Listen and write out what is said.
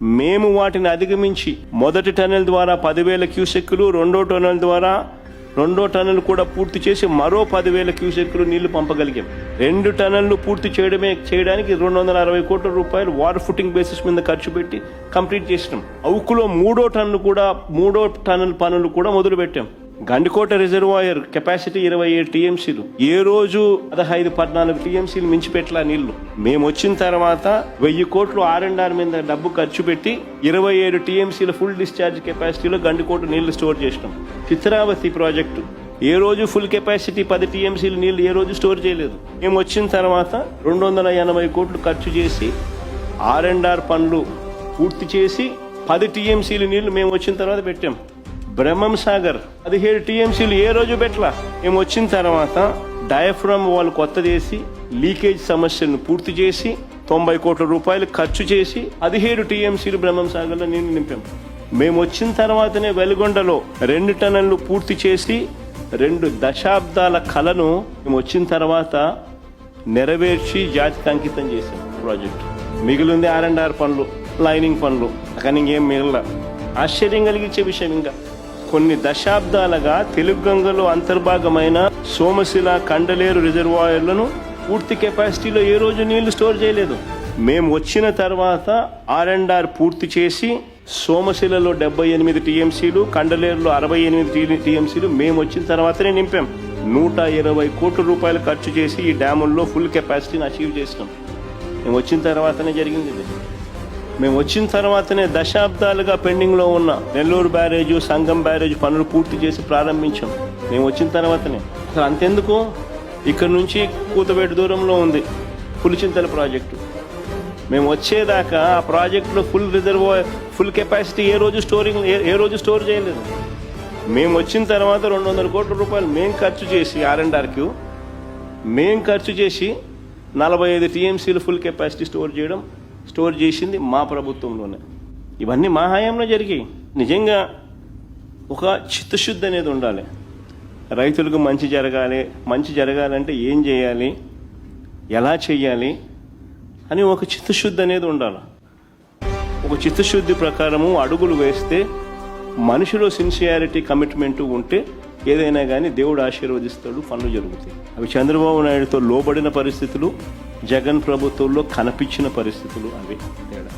మేము వాటిని అధిగమించి మొదటి టన్నెల్ ద్వారా పదివేల క్యూసెక్కులు రెండో టన్నెల్ ద్వారా రెండో టన్నెల్ కూడా పూర్తి చేసి మరో పదివేల క్యూసెక్కులు నీళ్ళు పంపగలిగాం. రెండు టన్నెల్లు పూర్తి చేయడమే చేయడానికి రెండు వందల అరవై కోట్ల రూపాయలు వాటర్ ఫుటింగ్ బేసిస్ మీద ఖర్చు పెట్టి కంప్లీట్ చేసినాం. అవుకులో మూడో టన్ను కూడా మూడో టన్నెల్ పనులు కూడా మొదలుపెట్టాం. గండికోట రిజర్వాయర్ కెపాసిటీ ఇరవై ఏడు టీఎంసీలు. ఏ రోజు పదహైదు పద్నాలుగు టీఎంసీలు మించిపెట్టలా నీళ్ళు. మేము వచ్చిన తర్వాత వెయ్యి కోట్లు ఆర్ అండ్ ఆర్ మీద డబ్బు ఖర్చు పెట్టి ఇరవై ఏడు టీఎంసీల ఫుల్ డిశ్చార్జ్ కెపాసిటీలో గండికోట నీళ్ళు స్టోర్ చేసినాం. చిత్రావతి ప్రాజెక్టు. ఏ రోజు ఫుల్ కెపాసిటీ పది టీఎంసీలు నీళ్ళు ఏ రోజు స్టోర్ చేయలేదు. మేము వచ్చిన తర్వాత రెండు వందల ఎనభై కోట్లు ఖర్చు చేసి ఆర్ అండ్ ఆర్ పనులు పూర్తి చేసి పది టీఎంసీలు నీళ్ళు మేము వచ్చిన తర్వాత పెట్టాం. బ్రహ్మం సాగర్. పదిహేడు టీఎంసీలు ఏ రోజు పెట్టలా? మేము వచ్చిన తర్వాత డయాఫ్రమ్ వాళ్ళు కొత్తది వేసి లీకేజ్ సమస్యలను పూర్తి చేసి తొంభై కోట్ల రూపాయలు ఖర్చు చేసి పదిహేడు టీఎంసీలు బ్రహ్మం సాగర్లో నీళ్ళు నింపాం. మేము వచ్చిన తర్వాతనే వెలుగొండలో రెండు టన్నులు పూర్తి చేసి రెండు దశాబ్దాల కలను మేము వచ్చిన తర్వాత నెరవేర్చి జాతికి అంకితం చేశాం ప్రాజెక్ట్. మిగిలింది ఆర్ అండ్ ఆర్ పనులు లైనింగ్ పనులు కానీ ఇంకేం మిగల ఆశ్చర్యం కలిగించే విషయం ఇంకా. కొన్ని దశాబ్దాలుగా తెలుగు గంగలో అంతర్భాగమైన సోమశిల కండలేరు రిజర్వాయర్లను పూర్తి కెపాసిటీలో ఏ రోజు నీళ్ళు స్టోర్ చేయలేదు. మేము వచ్చిన తర్వాత ఆర్ అండ్ ఆర్ పూర్తి చేసి సోమశిలలో డెబ్బై ఎనిమిది టీఎంసీలు కండలేరులో అరవై ఎనిమిది టీఎంసీలు మేము వచ్చిన తర్వాతనే నింపాం. నూట ఇరవై కోట్ల రూపాయలు ఖర్చు చేసి ఈ డ్యాముల్లో ఫుల్ కెపాసిటీని అచీవ్ చేసినాం. మేము వచ్చిన తర్వాతనే జరిగింది మేము వచ్చిన తర్వాతనే దశాబ్దాలుగా పెండింగ్లో ఉన్న నెల్లూరు బ్యారేజ్ సంగం బ్యారేజ్ పనులు పూర్తి చేసి ప్రారంభించాం. మేము వచ్చిన తర్వాతనే. అసలు అంతెందుకు? ఇక్కడ నుంచి కూతవేటు దూరంలో ఉంది పులిచింతల ప్రాజెక్టు. మేము వచ్చేదాకా ఆ ప్రాజెక్టులో ఫుల్ రిజర్వాయర్ ఫుల్ కెపాసిటీ ఏ రోజు స్టోరింగ్ ఏ- ఏ రోజు స్టోర్ చేయలేదు. మేము వచ్చిన తర్వాత రెండు వందల కోట్ల రూపాయలు మేము ఖర్చు చేసి ఆర్ అండ్ ఆర్క్యూ మేం ఖర్చు చేసి నలభై ఐదు టీఎంసీలు ఫుల్ కెపాసిటీ స్టోర్ చేయడం స్టోర్ చేసింది మా ప్రభుత్వంలోనే. ఇవన్నీ మా హయాంలో జరిగాయి. నిజంగా ఒక చిత్తశుద్ధి అనేది ఉండాలి. రైతులకు మంచి జరగాలి. మంచి జరగాలంటే ఏం చేయాలి? ఎలా చేయాలి? అని ఒక చిత్తశుద్ధి అనేది ఉండాలి. ఒక చిత్తశుద్ధి ప్రకారము అడుగులు వేస్తే మనిషిలో సిన్సియారిటీ కమిట్మెంట్ ఉంటే ఏదైనా కానీ దేవుడు ఆశీర్వదిస్తాడు పనులు జరుగుతాయి. అవి చంద్రబాబు నాయుడుతో లోబడిన పరిస్థితులు జగన్ ప్రభుత్వంలో కనిపించిన పరిస్థితులు అవి. తేడా.